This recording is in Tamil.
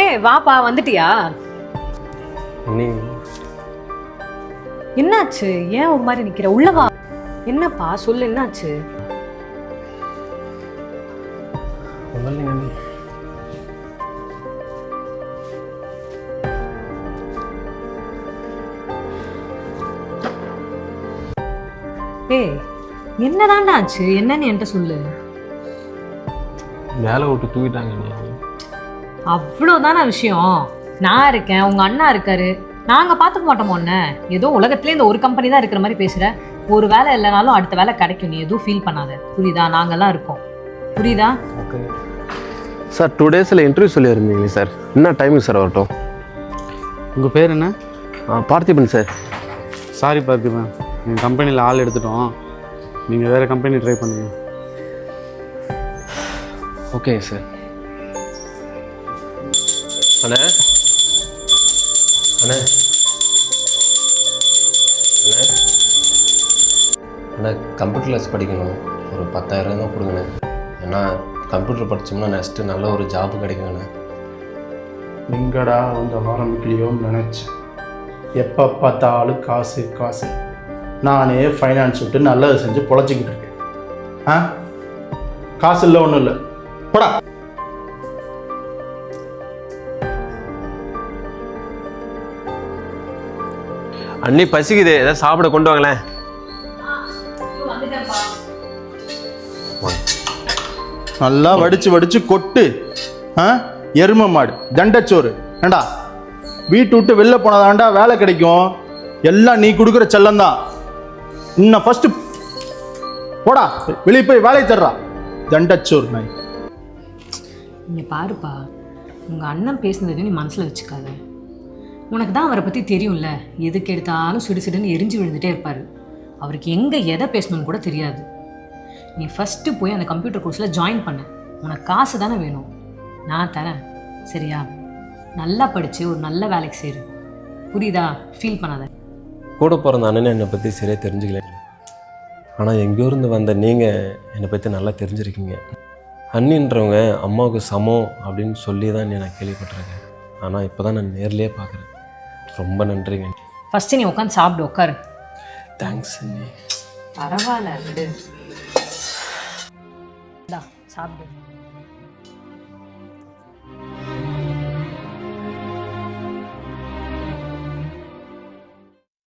ஏய் வாப்பா வந்துட்டியா? நீ என்னாச்சு? ஏன் ஒரு மாதிரி நிக்கிற? உள்ள வா என்னப்பா? சொல்லு என்னாச்சு? ஏய் என்னதான்டா ஆச்சு? என்னன்னு என்கிட்ட சொல்லு. மேலே விட்டு தூக்கிட்டாங்க அவ்வளோதான விஷயம்? நான் இருக்கேன் உங்க அண்ணா இருக்காரு. நாங்க பாத்துக்க மாட்டோமோ என்ன ஏதோ உலகத்திலே இந்த ஒரு கம்பெனி தான் இருக்கிற மாதிரி பேசுற. ஒரு வேலை இல்லைனாலும் அடுத்த வேலை கிடைக்கும். நீ எதுவும் ஃபீல் பண்ணாத. புரியுதா? நாங்கெல்லாம் இருக்கோம். புரியுதா? ஓகே சார் டூ டேஸில் இன்டர்வியூ சொல்லியிருந்தீங்களே சார் என்ன டைமிங் சார் வரட்டும்? உங்கள் பேர் என்ன? Parthiban sir sorry Parthiban. எங்கள் கம்பெனியில் ஆள் எடுத்துட்டோம். நீங்கள் வேறு கம்பெனி ட்ரை பண்ணுங்க. ஓகே சார் அண்ணே. அண்ணே. அண்ணே. அண்ணே கம்ப்யூட்டர் கிளாஸ் படிக்கணும். ஒரு பத்தாயிரம் தான் கொடுங்கண்ணே. ஏன்னா கம்ப்யூட்டர் படித்தோம்னா நெக்ஸ்ட்டு நல்ல ஒரு ஜாப் கிடைக்குங்கண்ணே. எங்கடா வந்து ஆரம்பிக்கலையோன்னு நினச்சேன் எப்போ பார்த்தாலும் காசு காசு. நானே ஃபைனான்ஸ் விட்டு நல்லது செஞ்சு பொழைச்சிக்கிட்டு இருக்கேன். ஆ? காசு இல்லை ஒன்றும் இல்லை. போடா. அண்ணி பசிக்குது ஏதாவது சாப்பிட கொண்டு வாங்களேன். நல்லா வடிச்சு வடிச்சு கொட்டு. ஆ? எரும மாடு தண்டச்சோறு. ஏண்டா? வீட்டு விட்டு வெளில போனதாண்டா வேலை கிடைக்கும். எல்லாம் நீ கொடுக்குற செல்லம்தான். இன்னும் ஃபஸ்ட்டு போடா வெளியே போய் வேலையை தர்றா தண்டச்சோறு நாய். இங்க பாருப்பா உங்க அண்ணன் பேசுனதையும் நீ மனசுல வச்சுக்காத. உனக்கு தான் அவரை பற்றி தெரியும்ல. எதுக்கு எடுத்தாலும் சுடு சுடுன்னு எரிஞ்சு விழுந்துட்டே இருப்பார். அவருக்கு எங்கே எதை பேசணும்னு கூட தெரியாது. நீ ஃபஸ்ட்டு போய் அந்த கம்ப்யூட்டர் கோர்ஸில் ஜாயின் பண்ண. உனக்கு காசு தானே வேணும். நான் தரேன். சரியா? நல்லா படித்து ஒரு நல்ல வேலைக்கு சேரு. புரியுதா? ஃபீல் பண்ணாத. கூட பிறந்த அண்ணன் என்னை பற்றி சரியாக தெரிஞ்சுக்கல. ஆனால் எங்கேருந்து வந்த நீங்கள் என்னை பற்றி நல்லா தெரிஞ்சிருக்கீங்க. அண்ணின்றவங்க அம்மாவுக்கு சமம் அப்படின்னு சொல்லி தான் நான் கேள்விப்பட்டிருக்கேன். ஆனால் இப்போ தான் நான் நேர்லேயே பார்க்குறேன் ரொம்ப நன்றிங்க. ஃபர்ஸ்ட் நீ உட்காந்து சாப்பிடு உட்காரு தேங்க்ஸ் அண்ணி. பரவாயில்ல விடு. இந்தா, சாப்பிடு.